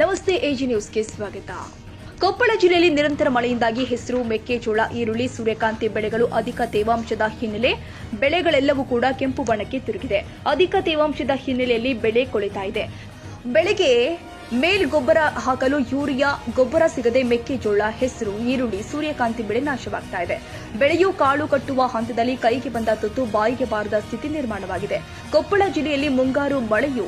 ನಮಸ್ತೆ ಎಜಿ ನ್ಯೂಸ್ಗೆ ಸ್ವಾಗತ. ಕೊಪ್ಪಳ ಜಿಲ್ಲೆಯಲ್ಲಿ ನಿರಂತರ ಮಳೆಯಿಂದಾಗಿ ಹೆಸರು ಮೆಕ್ಕೆಜೋಳ, ಈರುಳ್ಳಿ, ಸೂರ್ಯಕಾಂತಿ ಬೆಳೆಗಳು ಅಧಿಕ ತೇವಾಂಶದ ಹಿನ್ನೆಲೆ ಬೆಳೆಗಳೆಲ್ಲವೂ ಕೂಡ ಕೆಂಪು ಬಣ್ಣಕ್ಕೆ ತಿರುಗಿದೆ. ಅಧಿಕ ತೇವಾಂಶದ ಹಿನ್ನೆಲೆಯಲ್ಲಿ ಬೆಳೆ ಕೊಳಿತಾ ಇದೆ. ಬೆಳೆಗೆ ಮೇಲ್ ಗೊಬ್ಬರ ಹಾಕಲು ಯೂರಿಯಾ, ಗೊಬ್ಬರ ಸಿಗದೆ ಮೆಕ್ಕೆಜೋಳ, ಹೆಸರು, ಈರುಳ್ಳಿ, ಸೂರ್ಯಕಾಂತಿ ಬೆಳೆ ನಾಶವಾಗ್ತಾ ಇದೆ. ಬೆಳೆಯು ಕಾಳು ಕಟ್ಟುವ ಹಂತದಲ್ಲಿ ಕೈಗೆ ಬಂದ ತುತ್ತು ಬಾಯಿಗೆ ಬಾರದ ಸ್ಥಿತಿ ನಿರ್ಮಾಣವಾಗಿದೆ. ಕೊಪ್ಪಳ ಜಿಲ್ಲೆಯಲ್ಲಿ ಮುಂಗಾರು ಮಳೆಯು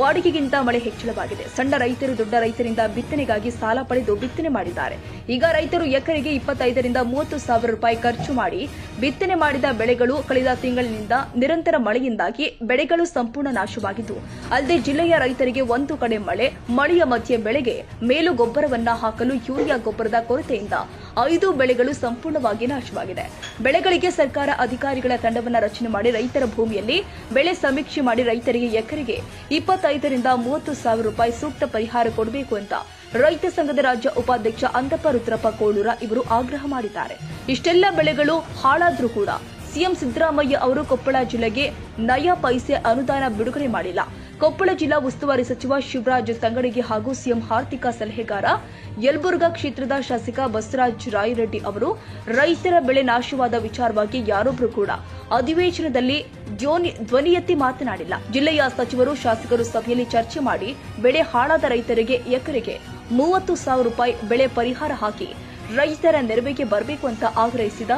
ವಾಡಿಕೆಗಿಂತ ಮಳೆ ಹೆಚ್ಚಳವಾಗಿದೆ. ಸಣ್ಣ ರೈತರು ದೊಡ್ಡ ರೈತರಿಂದ ಬಿತ್ತನೆಗಾಗಿ ಸಾಲ ಪಡೆದು ಬಿತ್ತನೆ ಮಾಡಿದ್ದಾರೆ. ಈಗ ರೈತರು ಎಕರೆಗೆ ಇಪ್ಪತ್ತೈದರಿಂದ ಮೂವತ್ತು ಸಾವಿರ ರೂಪಾಯಿ ಖರ್ಚು ಮಾಡಿ ಬಿತ್ತನೆ ಮಾಡಿದ ಬೆಳೆಗಳು ಕಳೆದ ತಿಂಗಳಿನಿಂದ ನಿರಂತರ ಮಳೆಯಿಂದಾಗಿ ಬೆಳೆಗಳು ಸಂಪೂರ್ಣ ನಾಶವಾಗಿದ್ದು, ಅಲ್ಲದೆ ಜಿಲ್ಲೆಯ ರೈತರಿಗೆ ಒಂದು ಕಡೆ ಮಳೆ, ಮಳೆಯ ಮಧ್ಯೆ ಬೆಳೆಗೆ ಮೇಲು ಗೊಬ್ಬರವನ್ನ ಹಾಕಲು ಯೂರಿಯಾ ಗೊಬ್ಬರದ ಕೊರತೆಯಿಂದ ಐದು ಬೆಳೆಗಳು ಸಂಪೂರ್ಣವಾಗಿ ನಾಶವಾಗಿದೆ. ಬೆಳೆಗಳಿಗೆ ಸರ್ಕಾರ ಅಧಿಕಾರಿಗಳ ತಂಡವನ್ನು ರಚನೆ ಮಾಡಿ ರೈತರ ಭೂಮಿಯಲ್ಲಿ ಬೆಳೆ ಸಮೀಕ್ಷೆ ಮಾಡಿ ರೈತರಿಗೆ ಎಕರೆಗೆ ಇಪ್ಪತ್ತೈದರಿಂದ ಮೂವತ್ತು ಸಾವಿರ ರೂಪಾಯಿ ಸೂಕ್ತ ಪರಿಹಾರ ಕೊಡಬೇಕು ಅಂತ ರೈತ ಸಂಘದ ರಾಜ್ಯ ಉಪಾಧ್ಯಕ್ಷ ಅಂತಪ್ಪ ರುದ್ರಪ್ಪ ಕೋಳೂರ ಇವರು ಆಗ್ರಹ ಮಾಡಿದ್ದಾರೆ. ಇಷ್ಟೆಲ್ಲ ಬೆಳೆಗಳು ಹಾಳಾದ್ರೂ ಕೂಡ ಸಿಎಂ ಸಿದ್ದರಾಮಯ್ಯ ಅವರು ಕೊಪ್ಪಳ ಜಿಲ್ಲೆಗೆ ನಯ ಪೈಸೆ ಅನುದಾನ ಬಿಡುಗಡೆ ಮಾಡಿಲ್ಲ. ಕೊಪ್ಪಳ ಜಿಲ್ಲಾ ಉಸ್ತುವಾರಿ ಸಚಿವ ಶಿವರಾಜ್ ತಂಗಡಿಗೆ ಹಾಗೂ ಸಿಎಂ ಆರ್ಥಿಕ ಸಲಹೆಗಾರ ಯಲಬುರ್ಗಾ ಕ್ಷೇತ್ರದ ಶಾಸಕ ಬಸವರಾಜ್ ರಾಯರೆಡ್ಡಿ ಅವರು, ರೈತರ ಬೆಳೆ ನಾಶವಾದ ವಿಚಾರವಾಗಿ ಯಾರೊಬ್ಬರು ಕೂಡ ಅಧಿವೇಶನದಲ್ಲಿ ಧ್ವನಿ ಎತ್ತಿ ಮಾತನಾಡಿಲ್ಲ. ಜಿಲ್ಲೆಯ ಸಚಿವರು, ಶಾಸಕರು ಸಭೆಯಲ್ಲಿ ಚರ್ಚೆ ಮಾಡಿ ಬೆಳೆ ಹಾಳಾದ ರೈತರಿಗೆ ಎಕರೆಗೆ ಮೂವತ್ತು ಸಾವಿರ ರೂಪಾಯಿ ಬೆಳೆ ಪರಿಹಾರ ಹಾಕಿ ರೈತರ ನೆರವಿಗೆ ಬರಬೇಕು ಅಂತ ಆಗ್ರಹಿಸಿದ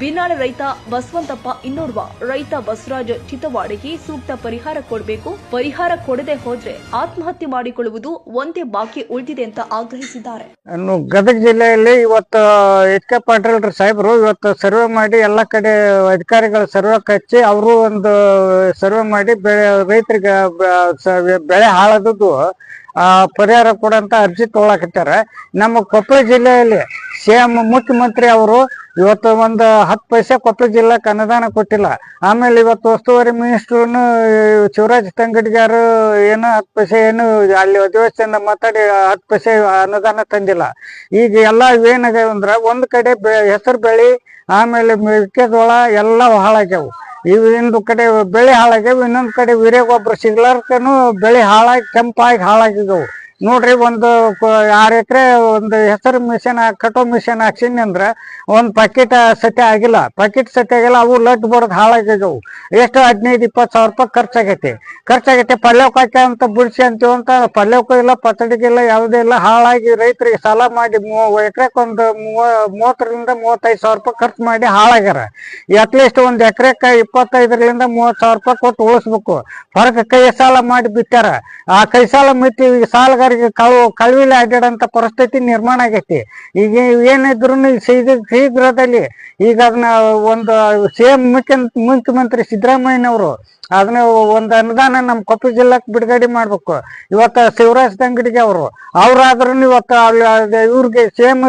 ಬಿನಾಳ ರೈತ ಬಸವಂತಪ್ಪ ಇನ್ನೋರ್ವ. ರೈತ ಬಸವರಾಜ್ ಚಿತವಾಡಿಗೆ ಸೂಕ್ತ ಪರಿಹಾರ ಕೊಡಬೇಕು. ಪರಿಹಾರ ಕೊಡದೆ ಹೋದ್ರೆ ಆತ್ಮಹತ್ಯೆ ಮಾಡಿಕೊಳ್ಳುವುದು ಒಂದೇ ಬಾಕಿ ಉಳಿದಿದೆ ಅಂತ ಆಗ್ರಹಿಸಿದ್ದಾರೆ. ಗದಗ ಜಿಲ್ಲೆಯಲ್ಲಿ ಇವತ್ತು ಎಚ್ ಕೆ ಪಾಟೀಲ್ ಸಾಹೇಬರು ಇವತ್ತು ಸರ್ವೆ ಮಾಡಿ ಎಲ್ಲ ಕಡೆ ಅಧಿಕಾರಿಗಳ ಸರ್ವೆ ಕಚ್ಚಿ ಅವರು ಒಂದು ಸರ್ವೆ ಮಾಡಿ ಬೆಳೆ ರೈತರಿಗೆ ಬೆಳೆ ಹಾಳಾದದ್ದು ಪರಿಹಾರ ಕೊಡಂತ ಅರ್ಜಿ ತೊಗೊಳಕತ್ಯಾರ ನಮ್ಮ ಕೊಪ್ಪಳ ಜಿಲ್ಲೆಯಲ್ಲಿ ಸಿಎಂ ಮುಖ್ಯಮಂತ್ರಿ ಅವರು ಇವತ್ತು ಒಂದು ಹತ್ತು ಪೈಸೆ ಕೊಪ್ಪಳ ಜಿಲ್ಲೆಗೆ ಅನುದಾನ ಕೊಟ್ಟಿಲ್ಲ. ಆಮೇಲೆ ಇವತ್ತು ಉಸ್ತುವಾರಿ ಮಿನಿಸ್ಟ್ರುನು, ಶಿವರಾಜ್ ತಂಗಡಿಗಾರು ಏನು ಹತ್ತು ಪೈಸೆ ಏನು ಅಲ್ಲಿ ಅಧಿವೇಶನ ಮಾತಾಡಿ ಹತ್ತು ಪೈಸೆ ಅನುದಾನ ತಂದಿಲ್ಲ. ಈಗ ಎಲ್ಲ ಏನಾಗ್ಯಾವ ಅಂದ್ರ ಒಂದು ಕಡೆ ಹೆಸರು ಬೆಳಿ, ಆಮೇಲೆ ಮೆಕ್ಕೆಜೋಳ ಎಲ್ಲ ಹಾಳಾಗ್ಯಾವು. ಇವ್ ಒಂದು ಕಡೆ ಬೆಳೆ ಹಾಳಾಗ್ಯಾವ, ಇನ್ನೊಂದು ಕಡೆ ವೀರ್ಯ ಗೊಬ್ಬರ ಸಿಗ್ಲಾರ್ಕನು ಬೆಳೆ ಹಾಳಾಗಿ, ಕೆಂಪಾಗಿ ಹಾಳಾಗಿದ್ದವು ನೋಡ್ರಿ, ಒಂದು ಆರ್ ಎಕರೆ ಒಂದು ಹೆಸರು ಮಿಷನ್ ಕಟೋ ಮಿಷನ್ ಹಾಕ್ಸಿನಿ ಅಂದ್ರ ಒಂದ್ ಪಾಕೆಟ್ ಸತಿ ಆಗಿಲ್ಲ. ಪಾಕೆಟ್ ಸತಿ ಆಗಿಲ್ಲ, ಅವು ಲಟ್ ಬಡದ್ ಹಾಳಾಗಿದ್ದವು ಎಷ್ಟು? ಹದಿನೈದು, ಇಪ್ಪತ್ತು ಸಾವಿರ ರೂಪಾಯಿ ಖರ್ಚಾಗೈತಿ. ಖರ್ಚಾಗೈತಿ ಪಲ್ಯಕ್ಕೆ ಹಾಕಿ ಅಂತ ಬಿಡಿಸಿ ಅಂತೀವಿ ಅಂತ ಪಲ್ಯಕ್ಕೂ ಇಲ್ಲ ಪಚಡಿಗಿಲ್ಲ ಯಾವುದೇ ಇಲ್ಲ, ಹಾಳಾಗಿ ರೈತರಿಗೆ ಸಾಲ ಮಾಡಿ ಎಕರೆಕ್ ಒಂದು ಮೂವ ಮೂವತ್ತರಿಂದ ಮೂವತ್ತೈದು ಸಾವಿರ ರೂಪಾಯಿ ಖರ್ಚು ಮಾಡಿ ಹಾಳಾಗ್ಯಾರ. ಅಟ್ಲೀಸ್ಟ್ ಒಂದ್ ಎಕರೆಕ್ಕೆ ಇಪ್ಪತ್ತೈದರಿಂದ ಮೂವತ್ತು ಸಾವಿರ ರೂಪಾಯಿ ಕೊಟ್ಟು ಉಳಿಸ್ಬೇಕು. ಹೊರಗೆ ಕೈ ಸಾಲ ಮಾಡಿ ಬಿಟ್ಟಾರ ಆ ಕೈ ಸಾಲ ಮಿತಿ ಈಗ ಸಾಲಗಾರಿಗೆ ಕಳು, ಕಳುವಿಲೆ ಅಡ್ಡಾಡಂತ ಪರಿಸ್ಥಿತಿ ನಿರ್ಮಾಣ ಆಗೈತಿ. ಈಗ ಏನಿದ್ರು ಶೀಘ್ರದಲ್ಲಿ ಈಗ ಅದನ್ನ ಒಂದು ಸೇಮ್ ಮುಖ್ಯ, ಮುಖ್ಯಮಂತ್ರಿ ಸಿದ್ದರಾಮಯ್ಯನವರು ಅದನ್ನ ಒಂದು ಅನುದಾನ ನಮ್ಮ ಕೊಪ್ಪಳ ಜಿಲ್ಲಾಕ್ ಬಿಡುಗಡೆ ಮಾಡ್ಬೇಕು. ಇವತ್ತ ಶಿವರಾಜ್ ತಂಗಡಿಗೆ ಅವರು. ಅವ್ರಾದ್ರೂ ಇವತ್ತು ಇವ್ರಿಗೆ ಸೇಮ್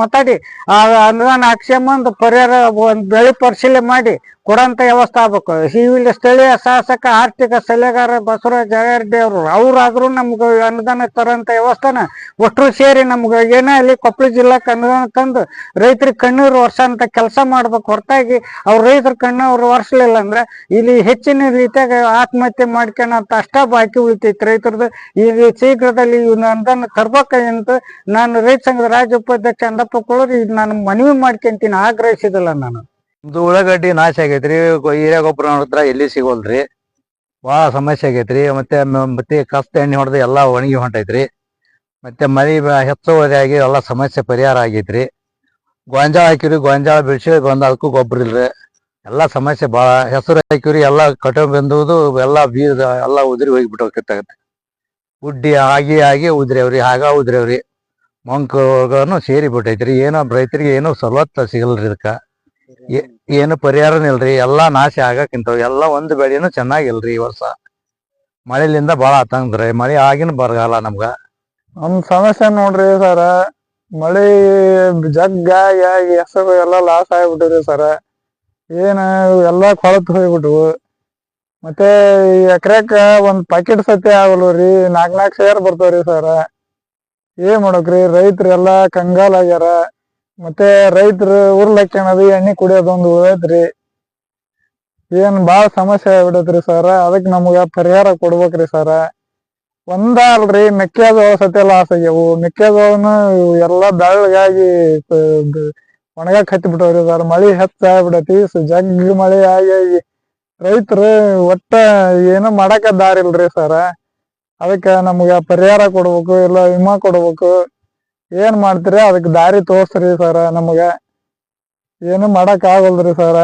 ಮಾತಾಡಿ, ಆ ಅನುದಾನ ಹಾಕ್ಸ್ಕೊಂಬಂದು ಪರಿಹಾರ ಒಂದು ಬೆಳೆ ಪರಿಶೀಲನೆ ಮಾಡಿ ಕೊಡಂತ ವ್ಯವಸ್ಥೆ ಆಗ್ಬೇಕು. ಇಲ್ಲಿ ಸ್ಥಳೀಯ ಶಾಸಕ, ಆರ್ಥಿಕ ಸಲಹೆಗಾರ ಬಸವರಾಜ ಜಗಾರೆಡ್ಡಿ ಅವರು. ಅವ್ರಾದ್ರೂ ನಮ್ಗೆ ಅನುದಾನ ತರೋಂತ ವ್ಯವಸ್ಥಾನ. ಒಟ್ಟರು ಸೇರಿ ನಮ್ಗೆ ಏನೇ ಅಲ್ಲಿ ಕೊಪ್ಪಳ ಜಿಲ್ಲಾ ಕನ್ನಡ ತಂದು ರೈತರಿಗೆ ಕಣ್ಣೀರು ವರ್ಷಂತ ಕೆಲಸ ಮಾಡ್ಬೇಕು ಹೊರತಾಗಿ ಅವ್ರ ರೈತರ ಕಣ್ಣು ಅವ್ರು ವರ್ಷಲಿಲ್ಲ ಅಂದ್ರೆ ಇಲ್ಲಿ ಹೆಚ್ಚಿನ ರೀತಿಯಾಗ ಆತ್ಮಹತ್ಯೆ ಮಾಡ್ಕೊಳಂತ ಅಷ್ಟ ಬಾಕಿ ಉಳಿತೈತಿ ರೈತರದ್ದು ಈಗ ಶೀಘ್ರದಲ್ಲಿ ಇವ್ನ ಅನುದಾನ ತರ್ಬೇಕಂತ ನಾನು ರೈತ ಸಂಘದ ರಾಜ್ಯ ಉಪಾಧ್ಯಕ್ಷ ಅಂದಪ್ಪ ಕೊಳ್ಳೋರು ಈಗ ನಾನು ಮನವಿ ಮಾಡ್ಕೊಂತೀನಿ, ಆಗ್ರಹಿಸಿದಲ್ಲ ನಾನು. ಇದು ಉಳ್ಳಾಗಡ್ಡಿ ನಾಶ ಆಗೈತ್ರಿ ಹಿರಿಯ ಹೀರೆ ಗೊಬ್ಬರ ಎಲ್ಲಿ ಸಿಗೋಲ್ರಿ? ಭಾಳ ಸಮಸ್ಯೆ ಆಗೈತ್ರಿ. ಮತ್ತೆ ಮತ್ತೆ ಕಷ್ಟ ಎಣ್ಣೆ ಹೊಡೆದು ಎಲ್ಲ ಒಣಗಿ ಹೊಂಟೈತ್ರಿ. ಮತ್ತೆ ಮಳಿ ಹೆಚ್ಚು ಹೆಚ್ಚುವರಿಯಾಗಿ ಎಲ್ಲ ಸಮಸ್ಯೆ ಪರಿಹಾರ ಆಗೈತ್ರಿ. ಗೊಂಜಾಳ ಹಾಕಿವ್ರಿ. ಗೊಂಜಾಳ ಬೆಳೆಸಿ ಬಂದ ಅದಕ್ಕೂ ಗೊಬ್ಬರ ಇಲ್ರಿ. ಎಲ್ಲ ಸಮಸ್ಯೆ ಭಾಳ ಹೆಸರು ಹಾಕಿವ್ರಿ. ಎಲ್ಲ ಕಟೋ ಬಂದುವುದು ಎಲ್ಲ ಬೀಜ ಎಲ್ಲ ಉದುರಿ ಹೋಗಿಬಿಟ್ಟೋಗತ್ತೆ. ಉಡ್ಡಿ ಆಗಿ ಆಗಿ ಉದ್ರೇವ್ರಿ ಆಗ ಉದ್ರೇವ್ರಿ ಮಂಕುಗಳನ್ನು ಸೇರಿ ಬಿಟ್ಟೈತ್ರಿ ಏನೋ ರೈತರಿಗೆ ಏನೋ ಸವಲತ್ತು ಸಿಗಲ್ರಿ ಇದಕ್ಕ. ಏನು ಪರಿಹಾರನೇ ಇಲ್ರಿ ಎಲ್ಲಾ ನಾಶ ಆಗಕ್ಕಿಂತ ಎಲ್ಲಾ ಒಂದ್ ಬೆಳೆನು ಚೆನ್ನಾಗಿಲ್ರಿ ಈ ವರ್ಷ. ಮಳೆಲಿಂದ ಬಹಳ ಆತಂಗ್ರಿ ಮಳೆ ಆಗಿನ ಬರಗಾಲ ನಮ್ಗ. ನಮ್ ಸಮಸ್ಯೆ ನೋಡ್ರಿ ಸರ ಮಳೆ ಜಗ್ಗಾಗಿ ಆಗಿ ಹೆಸರು ಎಲ್ಲಾ ಲಾಸ್ ಆಗ್ಬಿಟ್ಟಿವ್ರಿ ಸರ. ಏನ ಎಲ್ಲಾ ಕೊಳತ್ ಹೋಗ್ಬಿಟ್ವು. ಮತ್ತೆ ಎಕರೆಕ ಒಂದ್ ಪಾಕೆಟ್ ಸತ್ಯ ಆಗಲ್ವ್ರಿ ನಾಕ್ ನಾಲ್ಕ್ ಶೇರ್ ಬರ್ತಾವ್ರಿ ಸರ. ಏನ್ ಮಾಡ್ಬೇಕ್ರಿ ರೈತರು ಎಲ್ಲಾ ಕಂಗಾಲ್ ಆಗ್ಯಾರ. ಮತ್ತೆ ರೈತರು ಉರ್ಲಕ್ಕಣದು ಎಣ್ಣೆ ಕುಡಿಯೋದೊಂದು ಉಳಿದೈತ್ರಿ ಏನ್ ಬಾಳ ಸಮಸ್ಯೆ ಆಗ್ಬಿಡತ್ರಿ ಸರ. ಅದಕ್ ನಮ್ಗ ಪರಿಹಾರ ಕೊಡ್ಬೇಕ್ರಿ ಸರ. ಒಂದ ಅಲ್ರಿ, ಮೆಕ್ಕೆಜೋಳ ಸತಿ ಲಾಸ್ ಆಗ್ಯಾವು. ಮೆಕ್ಕೆಜೋಳನ ಎಲ್ಲಾ ಬೆಳ್ಳಗಾಗಿ ಒಣಗಾಕ್ ಹತ್ತಿ ಬಿಟ್ಟವ್ರಿ ಸರ್. ಮಳಿ ಹೆಚ್ಚ ಆಗ್ಬಿಡತಿ ಜಗ್ ಮಳಿ ಆಗಿ, ರೈತರು ಒಟ್ಟ ಏನು ಮಾಡಾಕ ದಾರಿ ಸರ ಸರ್. ಅದಕ್ಕ ನಮ್ಗ ಪರಿಹಾರ ಕೊಡ್ಬೇಕು, ಇಲ್ಲ ವಿಮಾ ಕೊಡ್ಬೇಕು. ಏನ್ ಮಾಡ್ತೀರಿ? ಅದಕ್ಕೆ ದಾರಿ ತೋರ್ಸ್ರಿ ಸರ್ ನಮಗ. ಏನು ಮಾಡಕ್ ಆಗಲ್ರಿ ಸರ್